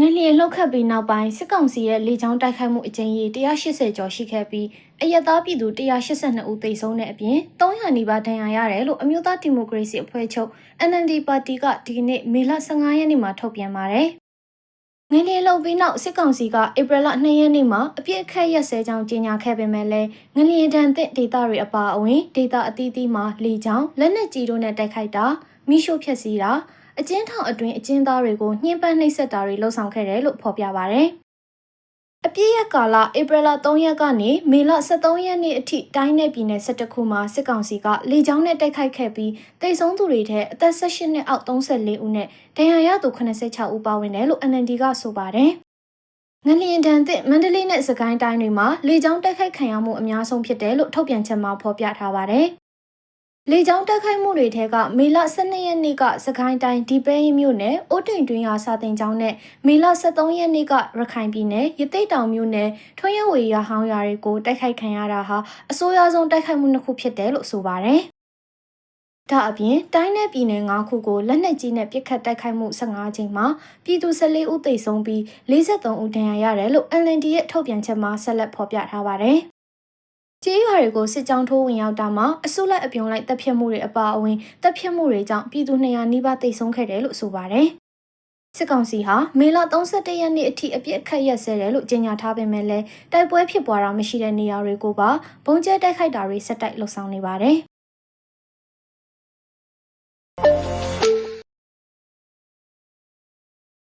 ငလျင်လှုပ်ခတ်ပြီးနောက်ပိုင်းစစ်ကောင်စီရဲ့လေကြောင်းတိုက်ခိုက်မှုအကြိမ်ရေ180ကျော်ရှိခဲ့ပြီးအရက်သားပြည်သူ182ဦးသေဆုံးတဲ့အပြင်300နီးပါးဒဏ်ရာရတယ်လို့အမျိုးသားဒီမိုကရေစီအဖွဲ့ချုပ် NLD ပါတီကဒီကနေ့မေလ15ရက်နေ့မှာထုတ်ပြန်ပါတယ်။ငလျင်လှုပ်ပြီးနောက်စစ်ကောင်စီကဧပြီလ2ရက်နေ့မှာအပြစ်အခတ်ရက်စဲကြောင်းကြေညာခဲ့ပေမဲ့လည်းငလျင်တန်တဲ့ဒေသတွေအပါအဝင်ဒေသအသီးသီးမှာလေကြောင်းလက်နက်ကြီးတို့နဲ့တိုက်ခိုက်တာမိရှို့ဖျက်ဆီးတာ အကျဉ်းထောင်အတွင်းအကျဉ်းသားတွေကိုညှဉ်းပန်းနှိပ်စက်တာတွေလှုပ်ဆောင်ခဲ့တယ်လို့ဖော်ပြပါဗျ။အပြည့်ရက်ကာလဧပြီလ3ရက်ကနေမေလ23ရက်နေ့အထိတိုင်းနယ်ပြည်နယ်17ခုမှာစစ်ကောင်စီကလေကြောင်းနဲ့တိုက်ခိုက်ခဲ့ပြီးတိတ်ဆုံးသူတွေထဲအသက်18နှစ်အောက်34ဦးနဲ့ဒဏ်ရာရသူ86ဦးပါဝင်တယ်လို့ NND ကဆိုပါတယ်။ငလျင်တန်တဲ့မန္တလေးနဲ့စကိုင်းတိုင်းတွေမှာလေကြောင်းတိုက်ခိုက်ခံရမှုအများဆုံးဖြစ်တယ်လို့ထုတ်ပြန်ချက်မှာဖော်ပြထားပါတယ်။ လေကြောင်းတိုက်ခိုက်မှုတွေထဲကမေလ12ရက်နေ့ကစကိုင်းတိုင်းဒီပဲရင်မြို့နယ်အိုးတိန်တွင်းရစာတင်ကျောင်းနဲ့မေလ13ရက်နေ့ကရခိုင်ပြည်နယ်ရသိတ်တောင်မြို့နယ်ထွန်းရဝေရဟောင်းရွာတွေကိုတိုက်ခိုက်ခံရတာဟာအဆိုးရွားဆုံးတိုက်ခိုက်မှုတစ်ခုဖြစ်တယ်လို့ဆိုပါတယ်။ဒါအပြင်တိုင်းနယ်ပြည်နယ်9ခုကိုလက်နက်ကြီးနဲ့ပစ်ခတ်တိုက်ခိုက်မှု15ကြိမ်မှာပြည်သူ14ဦးသေဆုံးပြီး43ဦးဒဏ်ရာရတယ်လို့ LND ရဲ့ထုတ်ပြန်ချက်မှာဆက်လက်ဖော်ပြထားပါတယ်။ ကျေးရွာတွေကိုစစ်ကြောင်းထိုးဝင်ရောက်တာမှာအစုလိုက်အပြုံလိုက်တပ်ဖြတ်မှုတွေအပါအဝင်တပ်ဖြတ်မှုတွေကြောင့်ပြည်သူ200နီးပါးတိတ်ဆုံးခဲ့တယ်လို့ဆိုပါတယ်။စစ်ကောင်စီဟာမေလ31ရက်နေ့အထိအပြစ်အခတ်ရက်စဲတယ်လို့ကြေညာထားပေမဲ့လည်းတိုက်ပွဲဖြစ်ပွားတာမရှိတဲ့နေရာတွေကိုပါဘုံကျဲတိုက်ခိုက်တာတွေဆက်တိုက်လှုပ်ဆောင်နေပါတယ်။